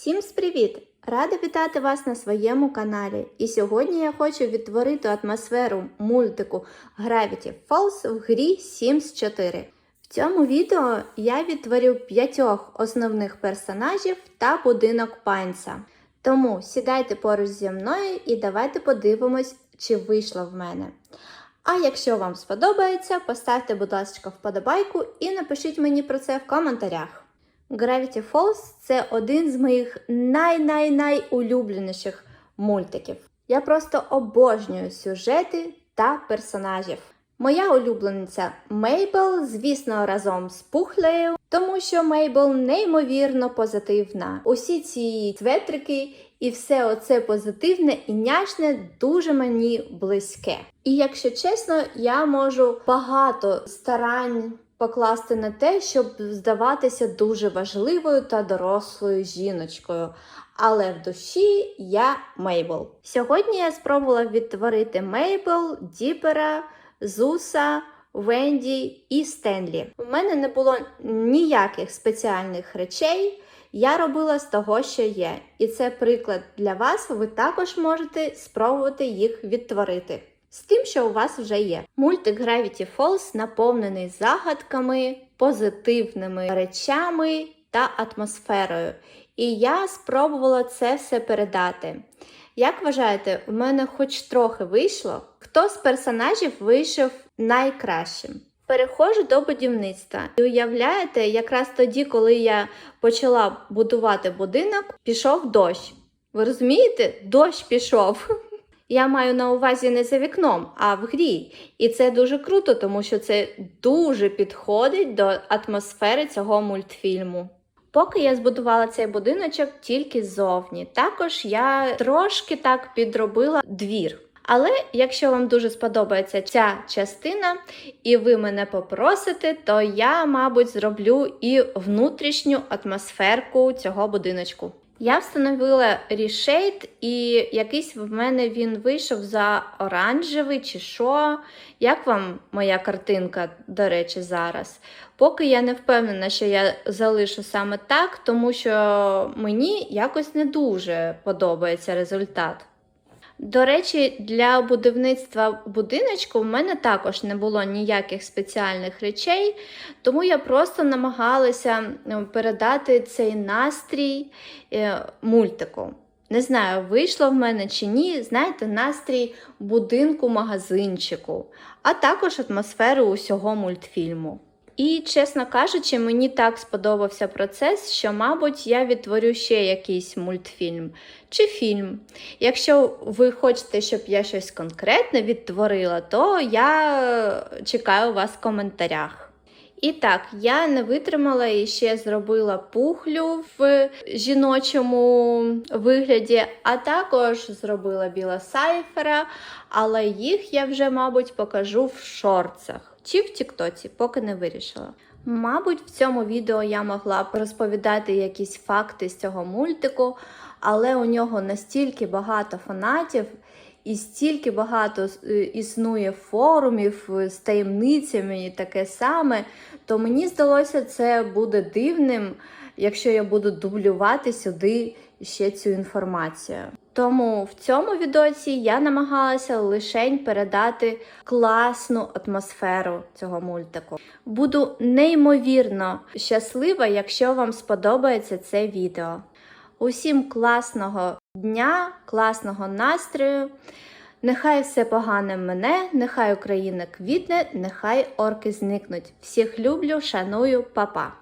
Всім привіт! Рада вітати вас на своєму каналі. І сьогодні я хочу відтворити атмосферу мультику Gravity Falls в грі Sims 4. В цьому відео я відтворю п'ятьох основних персонажів та будинок Пайнса. Тому сідайте поруч зі мною і давайте подивимось, чи вийшло в мене. А якщо вам сподобається, поставте, будь ласка, вподобайку і напишіть мені про це в коментарях. Gravity Falls це один з моїх най-най-найулюбленіших мультиків. Я просто обожнюю сюжети та персонажів. Моя улюблениця Мейбл, звісно, разом з Пухлею, тому що Мейбл неймовірно позитивна. Усі ці цветрики і все оце позитивне і няшне дуже мені близьке. І якщо чесно, я можу багато старань покласти на те, щоб здаватися дуже важливою та дорослою жіночкою. Але в душі я Мейбл. Сьогодні я спробувала відтворити Мейбл, Діпера, Зуса, Венді і Стенлі. У мене не було ніяких спеціальних речей. Я робила з того, що є. І це приклад для вас. Ви також можете спробувати їх відтворити. З тим, що у вас вже є. Мультик Gravity Falls наповнений загадками, позитивними речами та атмосферою. І я спробувала це все передати. Як вважаєте, у мене хоч трохи вийшло? Хто з персонажів вийшов найкращим? Переходжу до будівництва. І уявляєте, якраз тоді, коли я почала будувати будинок, пішов дощ. Ви розумієте? Дощ пішов. Я маю на увазі не за вікном, а в грі. І це дуже круто, тому що це дуже підходить до атмосфери цього мультфільму. Поки я збудувала цей будиночок тільки ззовні. Також я трошки так підробила двір. Але якщо вам дуже сподобається ця частина, і ви мене попросите, то я, мабуть, зроблю і внутрішню атмосферку цього будиночку. Я встановила рішейт, і якийсь в мене він вийшов за оранжевий чи що. Як вам моя картинка, до речі, зараз? Поки я не впевнена, що я залишу саме так, тому що мені якось не дуже подобається результат. До речі, для будівництва будиночку в мене також не було ніяких спеціальних речей, тому я просто намагалася передати цей настрій е, мультику. Не знаю, вийшло в мене чи ні, знаєте, настрій будинку-магазинчику, а також атмосферу усього мультфільму. І, чесно кажучи, мені так сподобався процес, що, мабуть, я відтворю ще якийсь мультфільм чи фільм. Якщо ви хочете, щоб я щось конкретне відтворила, то я чекаю вас в коментарях. І так, я не витримала і ще зробила пухлю в жіночому вигляді, а також зробила біла сайфера, але їх я вже, мабуть, покажу в шорцах чи в Тіктоці, поки не вирішила. Мабуть, в цьому відео я могла б розповідати якісь факти з цього мультику, але у нього настільки багато фанатів. І стільки багато існує форумів з таємницями і таке саме, то мені здалося, це буде дивним, якщо я буду дублювати сюди ще цю інформацію. Тому в цьому відоці я намагалася лише передати класну атмосферу цього мультику. Буду неймовірно щаслива, якщо вам сподобається це відео. Усім класного дня, класного настрою. Нехай все погане мене, нехай Україна квітне, нехай орки зникнуть. Всіх люблю, шаную, па-па!